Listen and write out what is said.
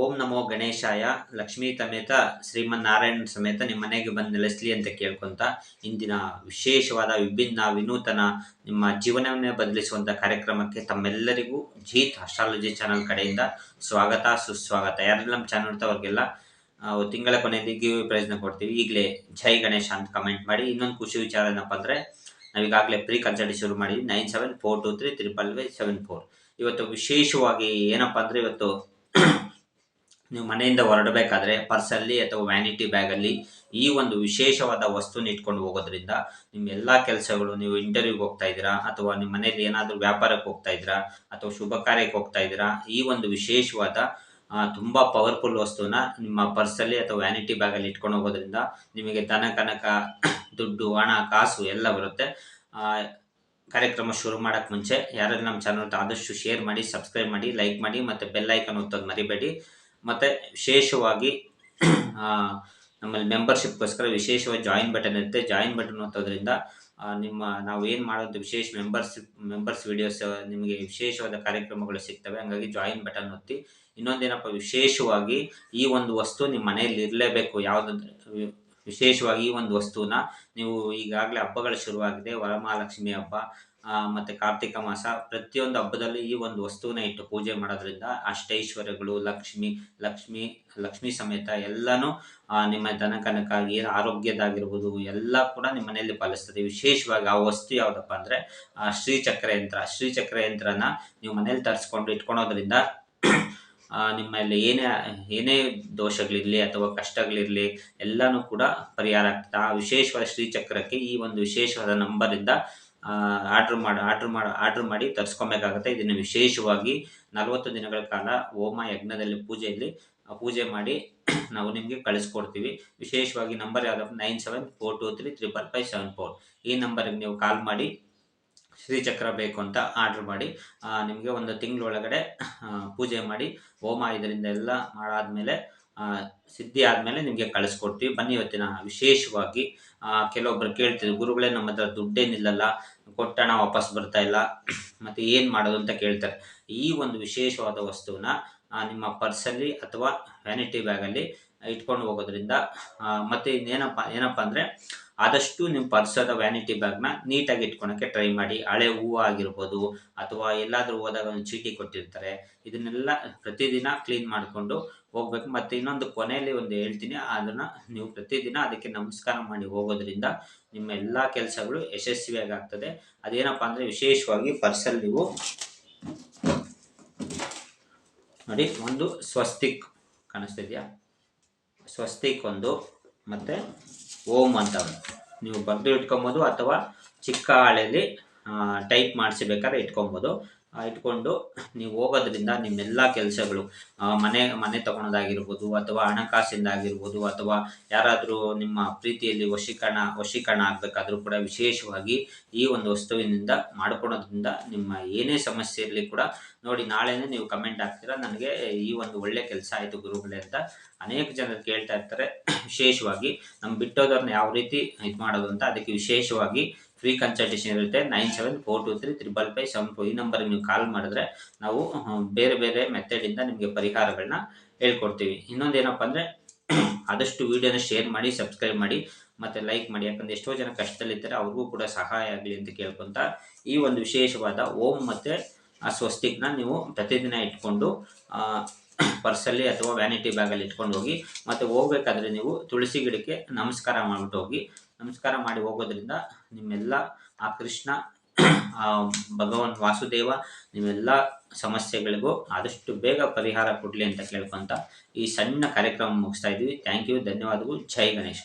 ಓಂ ನಮೋ ಗಣೇಶಾಯ. ಲಕ್ಷ್ಮೀ ಸಮೇತ ಶ್ರೀಮನ್ನಾರಾಯಣ ಸಮೇತ ನಿಮ್ಮ ಮನೆಗೆ ಬಂದು ನೆಲೆಸಲಿ ಅಂತ ಕೇಳ್ಕೊಂತ ಇಂದಿನ ವಿಶೇಷವಾದ ವಿಭಿನ್ನ ವಿನೂತನ ನಿಮ್ಮ ಜೀವನವನ್ನೇ ಬದಲಿಸುವಂಥ ಕಾರ್ಯಕ್ರಮಕ್ಕೆ ತಮ್ಮೆಲ್ಲರಿಗೂ ಜೀತ್ ಅಸ್ಟ್ರಾಲಜಿ ಚಾನಲ್ ಕಡೆಯಿಂದ ಸ್ವಾಗತ, ಸುಸ್ವಾಗತ. ಯಾರೆಲ್ಲ ನಮ್ಮ ಚಾನಲ್ ಅವ್ರಿಗೆಲ್ಲ ತಿಂಗಳ ಕೊನೆಯಲ್ಲಿ ಗಿವ್ ಪ್ರಯೋಜನ ಕೊಡ್ತೀವಿ. ಈಗಲೇ ಜೈ ಗಣೇಶ ಅಂತ ಕಮೆಂಟ್ ಮಾಡಿ. ಇನ್ನೊಂದು ಖುಷಿ ವಿಚಾರ ಏನಪ್ಪ ಅಂದರೆ ನಾವೀಗಾಗಲೇ ಪ್ರೀ ಕನ್ಸಲ್ಟಿ ಶುರು ಮಾಡಿ. Nine seven four two three triple seven four. ಇವತ್ತು ವಿಶೇಷವಾಗಿ ಏನಪ್ಪ ಅಂದರೆ ಇವತ್ತು ನೀವು ಮನೆಯಿಂದ ಹೊರಡಬೇಕಾದ್ರೆ ಪರ್ಸಲ್ಲಿ ಅಥವಾ ವ್ಯಾನಿಟಿ ಬ್ಯಾಗಲ್ಲಿ ಈ ಒಂದು ವಿಶೇಷವಾದ ವಸ್ತುನ ಇಟ್ಕೊಂಡು ಹೋಗೋದ್ರಿಂದ ನಿಮ್ಮ ಎಲ್ಲ ಕೆಲಸಗಳು ನೀವು ಇಂಟರ್ವ್ಯೂಗೆ ಹೋಗ್ತಾ ಇದ್ದೀರಾ ಅಥವಾ ನಿಮ್ಮ ಮನೆಯಲ್ಲಿ ಏನಾದರೂ ವ್ಯಾಪಾರಕ್ಕೆ ಹೋಗ್ತಾ ಇದ್ದೀರಾ ಅಥವಾ ಶುಭ ಕಾರ್ಯಕ್ಕೆ ಹೋಗ್ತಾ ಇದ್ದೀರಾ, ಈ ಒಂದು ವಿಶೇಷವಾದ ತುಂಬ ಪವರ್ಫುಲ್ ವಸ್ತುನ ನಿಮ್ಮ ಪರ್ಸಲ್ಲಿ ಅಥವಾ ವ್ಯಾನಿಟಿ ಬ್ಯಾಗಲ್ಲಿ ಇಟ್ಕೊಂಡು ಹೋಗೋದ್ರಿಂದ ನಿಮಗೆ ದನ ಕನಕ, ದುಡ್ಡು, ಹಣ, ಕಾಸು ಎಲ್ಲ ಬರುತ್ತೆ. ಕಾರ್ಯಕ್ರಮ ಶುರು ಮಾಡೋಕ್ಕೆ ಮುಂಚೆ ಯಾರಾದ್ರೂ ನಮ್ಮ ಚಾನಲ್ ಆದಷ್ಟು ಶೇರ್ ಮಾಡಿ ಸಬ್ಸ್ಕ್ರೈಬ್ ಮಾಡಿ ಲೈಕ್ ಮಾಡಿ ಮತ್ತೆ ಬೆಲ್ ಐಕನ್ ಒತ್ತೋದು ಮರಿಬೇಡಿ. ಮತ್ತು ವಿಶೇಷವಾಗಿ ನಮ್ಮಲ್ಲಿ ಮೆಂಬರ್ಶಿಪ್ಗೋಸ್ಕರ ವಿಶೇಷವಾಗಿ ಜಾಯಿನ್ ಬಟನ್ ಇರುತ್ತೆ. ಜಾಯಿನ್ ಬಟನ್ ಒತ್ತೋದ್ರಿಂದ ನಿಮ್ಮ, ನಾವು ಏನು ಮಾಡೋದು ವಿಶೇಷ ಮೆಂಬರ್ಶಿಪ್ ಮೆಂಬರ್ಸ್ ವಿಡಿಯೋಸ್ ನಿಮಗೆ ವಿಶೇಷವಾದ ಕಾರ್ಯಕ್ರಮಗಳು ಸಿಗ್ತವೆ. ಹಂಗಾಗಿ ಜಾಯಿನ್ ಬಟನ್ ಒತ್ತಿ. ಇನ್ನೊಂದೇನಪ್ಪ ವಿಶೇಷವಾಗಿ ಈ ಒಂದು ವಸ್ತು ನಿಮ್ಮ ಮನೆಯಲ್ಲಿ ಇರಲೇಬೇಕು. ಯಾವುದಂದ್ರೆ ವಿಶೇಷವಾಗಿ ಈ ಒಂದು ವಸ್ತುನ. ನೀವು ಈಗಾಗಲೇ ಹಬ್ಬಗಳು ಶುರುವಾಗಿದೆ. ವರಮಹಾಲಕ್ಷ್ಮಿ ಹಬ್ಬ. ಮತ್ತು ಕಾರ್ತಿಕ ಮಾಸ ಪ್ರತಿಯೊಂದು ಹಬ್ಬದಲ್ಲಿ ಈ ಒಂದು ವಸ್ತುವನ್ನ ಇಟ್ಟು ಪೂಜೆ ಮಾಡೋದ್ರಿಂದ ಅಷ್ಟೈಶ್ವರ್ಯಗಳು, ಲಕ್ಷ್ಮಿ ಲಕ್ಷ್ಮಿ ಲಕ್ಷ್ಮಿ ಸಮೇತ ಎಲ್ಲನೂ ನಿಮ್ಮ ದನ ಕನಕಾಗಿ ಆರೋಗ್ಯದಾಗಿರ್ಬೋದು, ಎಲ್ಲ ಕೂಡ ನಿಮ್ಮ ಮನೆಯಲ್ಲಿ ಪಾಲಿಸ್ತದೆ. ವಿಶೇಷವಾಗಿ ಆ ವಸ್ತು ಯಾವುದಪ್ಪ ಅಂದರೆ ಶ್ರೀಚಕ್ರ ಯಂತ್ರ. ಶ್ರೀಚಕ್ರ ಯಂತ್ರನ ನೀವು ಮನೇಲಿ ತರಿಸ್ಕೊಂಡು ಇಟ್ಕೊಳೋದ್ರಿಂದ ನಿಮ್ಮಲ್ಲಿ ಏನೇ ಏನೇ ದೋಷಗಳಿರಲಿ ಅಥವಾ ಕಷ್ಟಗಳಿರಲಿ, ಎಲ್ಲನೂ ಕೂಡ ಪರಿಹಾರ ಆಗ್ತದೆ. ಆ ವಿಶೇಷವಾದ ಶ್ರೀಚಕ್ರಕ್ಕೆ ಈ ಒಂದು ವಿಶೇಷವಾದ ನಂಬರಿಂದ ಆರ್ಡ್ರ್ ಮಾಡಿ, ಆರ್ಡರ್ ಮಾಡಿ, ಆರ್ಡ್ರ್ ಮಾಡಿ ತರಿಸ್ಕೊಬೇಕಾಗುತ್ತೆ. ಇದನ್ನು ವಿಶೇಷವಾಗಿ ನಲವತ್ತು ದಿನಗಳ ಕಾಲ ಹೋಮ ಯಜ್ಞದಲ್ಲಿ ಪೂಜೆಯಲ್ಲಿ ಪೂಜೆ ಮಾಡಿ ನಾವು ನಿಮಗೆ ಕಳಿಸ್ಕೊಡ್ತೀವಿ. ವಿಶೇಷವಾಗಿ ನಂಬರ್ ಯಾವುದಪ್ಪ nine seven four two three triple five seven four. ಈ ನಂಬರಿಗೆ ನೀವು ಕಾಲ್ ಮಾಡಿ, ಶ್ರೀಚಕ್ರ ಬೇಕು ಅಂತ ಆರ್ಡ್ರ್ ಮಾಡಿ ನಿಮಗೆ ಒಂದು ತಿಂಗಳೊಳಗಡೆ ಪೂಜೆ ಮಾಡಿ, ಹೋಮ ಇದರಿಂದ ಎಲ್ಲ ಮಾಡಾದ್ಮೇಲೆ ಸಿದ್ಧಿ ಆದಮೇಲೆ ನಿಮಗೆ ಕಳಿಸ್ಕೊಡ್ತೀವಿ. ಬನ್ನಿ ಇವತ್ತಿನ ವಿಶೇಷವಾಗಿ ಕೆಲವೊಬ್ಬರು ಕೇಳ್ತಿದ್ರು, ಗುರುಗಳೇ, ನಮ್ಮ ಹತ್ರ ದುಡ್ಡೇನಿಲ್ಲಲ್ಲ, ಕೊಟ್ಟಣ, ವಾಪಸ್ ಬರ್ತಾ ಇಲ್ಲ, ಮತ್ತು ಏನು ಮಾಡೋದು? ಅಂತ ಕೇಳ್ತಾರೆ. ಈ ಒಂದು ವಿಶೇಷವಾದ ವಸ್ತುವನ್ನ ನಿಮ್ಮ ಪರ್ಸಲ್ಲಿ ಅಥವಾ ವ್ಯಾನಿಟಿ ಬ್ಯಾಗಲ್ಲಿ ಇಟ್ಕೊಂಡು ಹೋಗೋದ್ರಿಂದ ಮತ್ತು ಇನ್ನೇನಪ್ಪ, ಏನಪ್ಪ ಅಂದರೆ ಆದಷ್ಟು ನಿಮ್ಮ ಪರ್ಸದ ವ್ಯಾನಿಟಿ ಬ್ಯಾಗ್ನ ನೀಟಾಗಿ ಇಟ್ಕೊಳಕ್ಕೆ ಟ್ರೈ ಮಾಡಿ. ಹಳೆ ಹೂವು ಆಗಿರ್ಬೋದು ಅಥವಾ ಎಲ್ಲಾದರೂ ಹೋದಾಗ ಒಂದು ಚೀಟಿ ಕೊಟ್ಟಿರ್ತಾರೆ. ಇದನ್ನೆಲ್ಲ ಪ್ರತಿದಿನ ಕ್ಲೀನ್ ಮಾಡಿಕೊಂಡು ಹೋಗ್ಬೇಕು. ಮತ್ತು ಇನ್ನೊಂದು ಕೊನೆಯಲ್ಲಿ ಒಂದು ಹೇಳ್ತೀನಿ, ಅದನ್ನು ನೀವು ಪ್ರತಿದಿನ ಅದಕ್ಕೆ ನಮಸ್ಕಾರ ಮಾಡಿ ಹೋಗೋದ್ರಿಂದ ನಿಮ್ಮ ಎಲ್ಲ ಕೆಲಸಗಳು ಯಶಸ್ವಿಯಾಗಿ ಆಗ್ತದೆ. ಅದೇನಪ್ಪ ಅಂದರೆ ವಿಶೇಷವಾಗಿ ಪರ್ಸಲ್ಲಿ ನೀವು ನೋಡಿ, ಒಂದು ಸ್ವಸ್ತಿಕ್ ಕಾಣಿಸ್ತಿದ್ಯಾ ಸ್ವಸ್ತಿಕ್ ಒಂದು ಮತ್ತು ಓಂ ಅಂತ ನೀವು ಬರೆದು ಇಟ್ಕೊಬೋದು ಅಥವಾ ಚಿಕ್ಕ ಹಾಳೆಯಲ್ಲಿ ಟೈಪ್ ಮಾಡಿಸಿ ಬೇಕಾದ್ರೆ ಇಟ್ಕೊಬೋದು. ಇಟ್ಕೊಂಡು ನೀವು ಹೋಗೋದ್ರಿಂದ ನಿಮ್ಮೆಲ್ಲ ಕೆಲಸಗಳು ಮನೆ ಮನೆ ತಗೊಳೋದಾಗಿರ್ಬೋದು ಅಥವಾ ಹಣಕಾಸಿಂದ ಆಗಿರ್ಬೋದು ಅಥವಾ ಯಾರಾದರೂ ನಿಮ್ಮ ಪ್ರೀತಿಯಲ್ಲಿ ವಶೀಕರಣ ವಶೀಕರಣ ಆಗಬೇಕಾದ್ರೂ ಕೂಡ ವಿಶೇಷವಾಗಿ ಈ ಒಂದು ವಸ್ತುವಿನಿಂದ ಮಾಡ್ಕೊಳೋದ್ರಿಂದ ನಿಮ್ಮ ಏನೇ ಸಮಸ್ಯೆ ಇರಲಿ ಕೂಡ ನೋಡಿ ನಾಳೆನೇ ನೀವು ಕಮೆಂಟ್ ಹಾಕ್ತೀರಾ. ನನಗೆ ಈ ಒಂದು ಒಳ್ಳೆ ಕೆಲಸ ಆಯಿತು ಗುರುಗಳೇ ಅಂತ ಅನೇಕ ಜನರು ಕೇಳ್ತಾ ಇರ್ತಾರೆ. ವಿಶೇಷವಾಗಿ ನಮ್ಮ ಬಿಟ್ಟೋದವ್ರನ್ನ ಯಾವ ರೀತಿ ಇದು ಮಾಡೋದು ಅಂತ ಅದಕ್ಕೆ ವಿಶೇಷವಾಗಿ ಫ್ರೀ ಕನ್ಸಲ್ಟೇಷನ್ ಇರುತ್ತೆ. Nine seven four two three triple five seven four ಈ ನಂಬರ್ ನೀವು ಕಾಲ್ ಮಾಡಿದ್ರೆ ನಾವು ಬೇರೆ ಬೇರೆ ಮೆಥಡಿಂದ ನಿಮಗೆ ಪರಿಹಾರಗಳನ್ನ ಹೇಳ್ಕೊಡ್ತೀವಿ. ಇನ್ನೊಂದೇನಪ್ಪ ಅಂದರೆ ಆದಷ್ಟು ವಿಡಿಯೋನ ಶೇರ್ ಮಾಡಿ ಸಬ್ಸ್ಕ್ರೈಬ್ ಮಾಡಿ, ಮತ್ತು ಲೈಕ್ ಮಾಡಿ. ಯಾಕಂದ್ರೆ ಎಷ್ಟೋ ಜನ ಕಷ್ಟದಲ್ಲಿದ್ದಾರೆ ಅವ್ರಿಗೂ ಕೂಡ ಸಹಾಯ ಆಗಲಿ ಅಂತ ಕೇಳ್ಕೊತ ಈ ಒಂದು ವಿಶೇಷವಾದ ಓಂ ಮತ್ತು ಆ ಸ್ವಸ್ತಿಕ್ನ ನೀವು ಪ್ರತಿದಿನ ಇಟ್ಕೊಂಡು ಪರ್ಸಲ್ಲಿ ಅಥವಾ ವ್ಯಾನಿಟಿ ಬ್ಯಾಗಲ್ಲಿ ಇಟ್ಕೊಂಡು ಹೋಗಿ, ಮತ್ತು ಹೋಗ್ಬೇಕಾದ್ರೆ ನೀವು ತುಳಸಿ ಗಿಡಕ್ಕೆ ನಮಸ್ಕಾರ ಮಾಡಿಬಿಟ್ಟು ಹೋಗಿ, ನಮಸ್ಕಾರ ಮಾಡಿ ಹೋಗೋದ್ರಿಂದ ನಿಮ್ಮೆಲ್ಲ ಆ ಕೃಷ್ಣ ಭಗವಾನ್ ವಾಸುದೇವ ನಿಮ್ಮೆಲ್ಲ ಸಮಸ್ಯೆಗಳಿಗೂ ಆದಷ್ಟು ಬೇಗ ಪರಿಹಾರ ಕೊಡಲಿ ಅಂತ ಕೇಳ್ಕೊಂತ ಈ ಸಣ್ಣ ಕಾರ್ಯಕ್ರಮ ಮುಗಿಸ್ತಾ ಇದ್ದೀವಿ ಥ್ಯಾಂಕ್ ಯು ಧನ್ಯವಾದಗಳು. ಜೈ ಗಣೇಶ್.